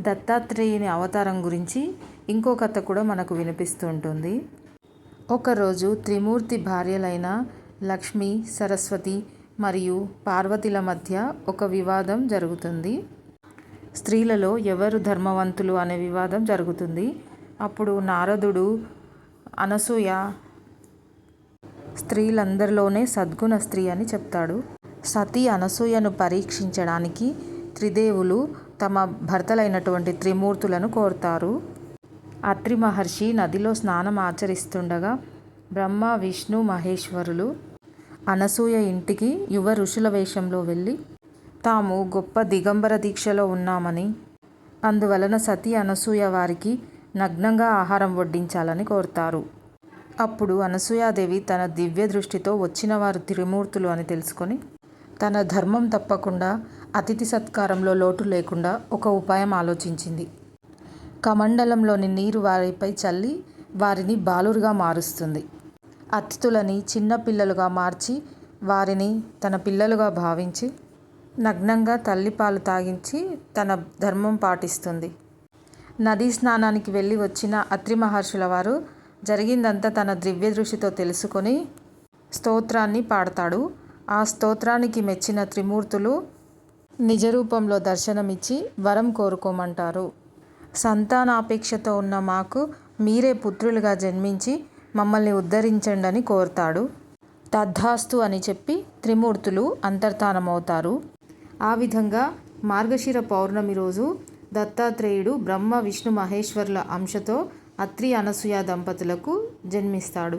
దత్తాత్రేయుని అవతారం గురించి ఇంకో కథ కూడా మనకు వినిపిస్తూ ఉంటుంది ఒకరోజు త్రిమూర్తి భార్యలైన లక్ష్మి సరస్వతి మరియు పార్వతిల మధ్య ఒక వివాదం జరుగుతుంది. స్త్రీలలో ఎవరు ధర్మవంతులు అనే వివాదం జరుగుతుంది. అప్పుడు నారదుడు అనసూయ స్త్రీలందరిలోనే సద్గుణ స్త్రీ అని చెప్తాడు. సతీ అనసూయను పరీక్షించడానికి త్రిదేవులు తమ భర్తలైనటువంటి త్రిమూర్తులను కోరుతారు. అత్రి మహర్షి నదిలో స్నానం ఆచరిస్తుండగా బ్రహ్మ విష్ణు మహేశ్వరులు అనసూయ ఇంటికి యువ ఋషుల వేషంలో వెళ్ళి తాము గొప్ప దిగంబర దీక్షలో ఉన్నామని అందువలన సతీ అనసూయ వారికి నగ్నంగా ఆహారం వడ్డించాలని కోరుతారు. అప్పుడు అనసూయాదేవి తన దివ్య దృష్టితో వచ్చిన వారు త్రిమూర్తులు అని తెలుసుకొని తన ధర్మం తప్పకుండా అతిథి సత్కారంలో లోటు లేకుండా ఒక ఉపాయం ఆలోచించింది. కమండలంలోని నీరు వారిపై చల్లి వారిని బాలురుగా మారుస్తుంది. అతిథులని చిన్నపిల్లలుగా మార్చి వారిని తన పిల్లలుగా భావించి నగ్నంగా తల్లిపాలు తాగించి తన ధర్మం పాటిస్తుంది. నదీ స్నానానికి వెళ్ళి వచ్చిన అత్రి మహర్షుల వారు జరిగిందంతా తన దివ్య దృష్టితో తెలుసుకొని స్తోత్రాన్ని పాడతాడు. ఆ స్తోత్రానికి మెచ్చిన త్రిమూర్తులు నిజ రూపంలో దర్శనమిచ్చి వరం కోరుకోమంటారు. సంతానాపేక్షతో ఉన్న మాకు మీరే పుత్రులుగా జన్మించి మమ్మల్ని ఉద్ధరించండని కోరుతాడు. తద్ధాస్తు అని చెప్పి త్రిమూర్తులు అంతర్ధానమవుతారు. ఆ విధంగా మార్గశిర పౌర్ణమి రోజు దత్తాత్రేయుడు బ్రహ్మ విష్ణు మహేశ్వరుల అంశతో అత్రి అనసూయ దంపతులకు జన్మిస్తాడు.